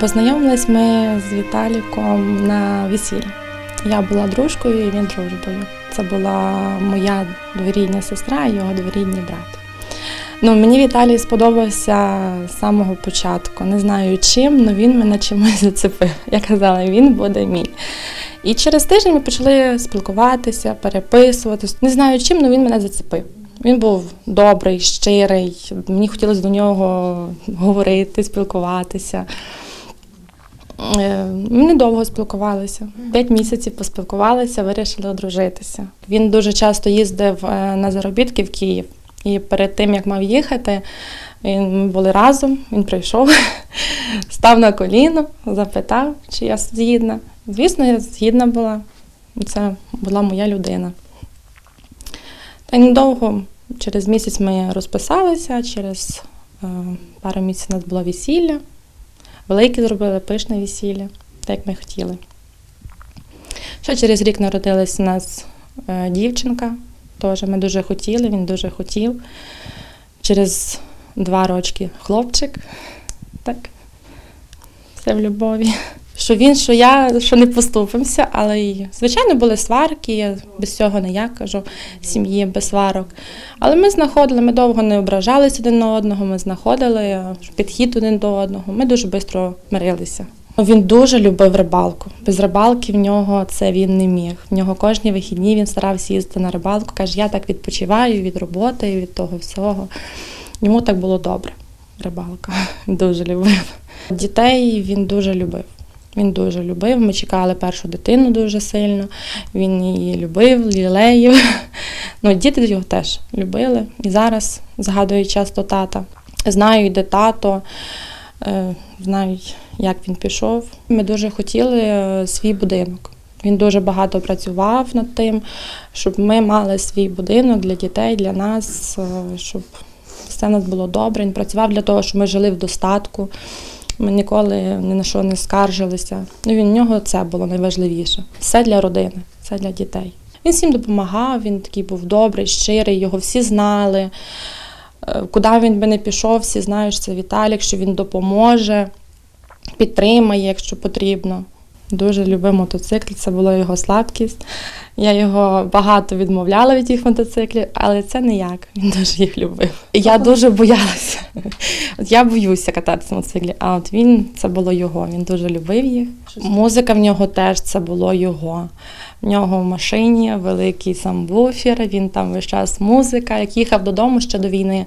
Познайомились ми з Віталіком на весіллі. Я була дружкою і він дружбою. Це була моя дворідня сестра і його дворідній брат. Ну, мені Віталій сподобався з самого початку. Не знаю чим, але він мене чимось зацепив. Я казала, він буде мій. І через тиждень ми почали спілкуватися, переписуватись. Не знаю чим, але він мене зацепив. Він був добрий, щирий. Мені хотілося до нього говорити, спілкуватися. Е, Ми недовго спілкувалися. П'ять місяців поспілкувалися, вирішили одружитися. Він дуже часто їздив е, на заробітки в Київ. І перед тим, як мав їхати, він- ми були разом, він прийшов, став на коліно, запитав, чи я згідна. Звісно, я згідна була. Це була моя людина. Та й недовго, через місяць ми розписалися, через е, пару місяців у нас було весілля. Велике зробили пишне весілля, так як ми хотіли. Ще через рік народилась у нас е, дівчинка. Теж ми дуже хотіли, він дуже хотів. Через два рочки хлопчик. Так. Все в любові. Що він, що я, що не поступимося, але й, звичайно, були сварки, я без цього не я кажу, сім'ї без сварок. Але ми знаходили, ми довго не ображалися один на одного, ми знаходили підхід один до одного. Ми дуже швидко мирилися. Він дуже любив рибалку. Без рибалки в нього це він не міг. В нього кожні вихідні він старався їздити на рибалку. Каже, я так відпочиваю від роботи, від того всього. Йому так було добре. Рибалка. Дуже любив. Дітей він дуже любив. Він дуже любив. Ми чекали першу дитину дуже сильно. Він її любив, лілеїв. Ну, діти його теж любили. І зараз згадують часто тата. Знають, де тато, е, знають, як він пішов. Ми дуже хотіли е, свій будинок. Він дуже багато працював над тим, щоб ми мали свій будинок для дітей, для нас, е, щоб все в нас було добре. Він працював для того, щоб ми жили в достатку. Ми ніколи ні на що не скаржилися. Ну, він нього це було найважливіше. Все для родини, все для дітей. Він всім допомагав, він такий був добрий, щирий, його всі знали. Е, Куди він би не пішов, всі знають, що це Віталік, що він допоможе, підтримає, якщо потрібно. Дуже любив мотоцикл, це була його слабкість. Я його багато відмовляла від тих мотоциклів, але це не як. Він дуже їх любив. Я дуже боялася. От я боюся кататися на мотоциклі, а от він це було його. Він дуже любив їх. Музика в нього теж це було його. В нього в машині великий самбуфер, він там весь час музика. Як їхав додому ще до війни,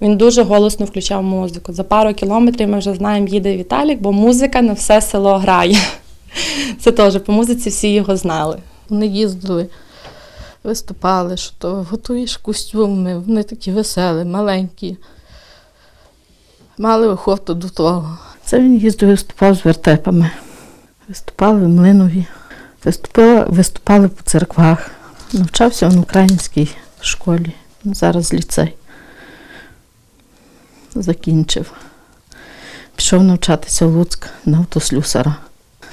він дуже голосно включав музику. За пару кілометрів ми вже знаємо, їде Віталік, бо музика на все село грає. Це теж по музиці всі його знали. Вони їздили, виступали, що то готуєш костюми, вони такі веселі, маленькі. Мали охоту до того. Це він їздив, виступав з вертепами. Виступали в Млинові, виступали, виступали по церквах. Навчався він в українській школі. Зараз ліцей. Закінчив. Пішов навчатися в Луцьк на автослюсара.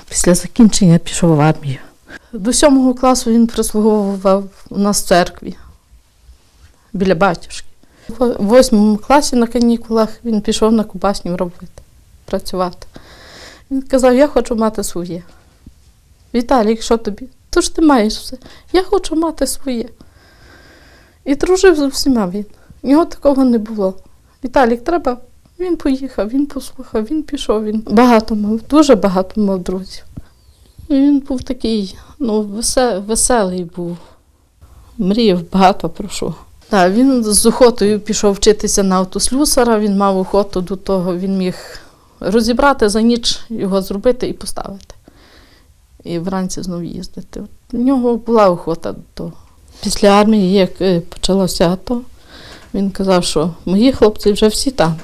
Після закінчення пішов в армію. До сьомого класу він прислуговував у нас в церкві біля батюшки. В восьмому класі на канікулах він пішов на Кубасню робити, працювати. Він казав, я хочу мати своє. Віталій, що тобі? То ж ти маєш все. Я хочу мати своє. І дружив з усіма він. Нього такого не було. Віталік, треба. Він поїхав, він послухав, він пішов. Він багато мав, дуже багато мав друзів. І Він був такий, ну, веселий був. Мріяв багато про що. Так, він з охотою пішов вчитися на автослюсара, він мав охоту до того, він міг розібрати за ніч його зробити і поставити. І вранці знову їздити. У нього була охота до того. Після армії, як е, почалося АТО, він казав, що мої хлопці вже всі там,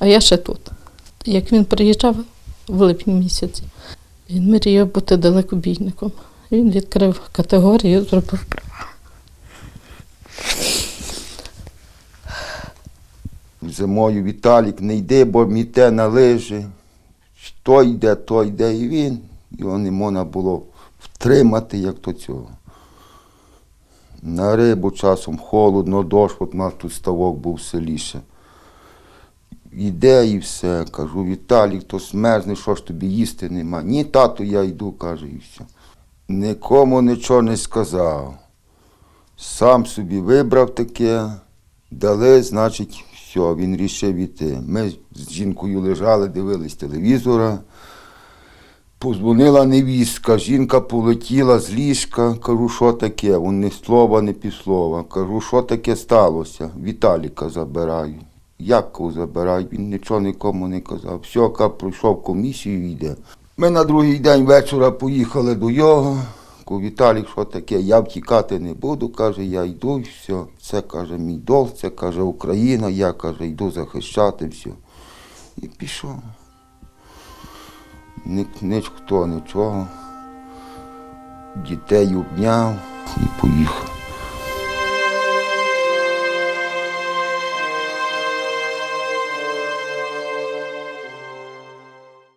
а я ще тут. Як він приїжджав в липні місяці, він мріяв бути далекобійником. Він відкрив категорію, зробив права. Зимою Віталік не йде, бо міте на лижі. То йде, то йде і він. Його не можна було втримати, як то цього. На рибу часом холодно, дощ, от у нас тут ставок був в Іде і все. Кажу, Віталік, то смерзне, що ж тобі їсти нема. Ні, тату, я йду, каже, і все. Нікому нічого не сказав. Сам собі вибрав таке, дали, значить, все, він рішив іти. Ми з жінкою лежали, дивились телевізора. Позвонила невістка, жінка полетіла з ліжка. Кажу, що таке? Вон ні слова, ні півслова. Кажу, що таке сталося? Віталіка забираю. Як кого забираю? Він нічого нікому не казав. Все, ка пройшов комісію йде. Ми на другий день вечора поїхали до його. Кажу, Віталік, що таке? Я втікати не буду, каже, я йду і все. Це каже мій долг, це каже Україна, я каже, йду захищати все. І пішов. Ні, ніхто нічого. Дітей обняв і поїхав.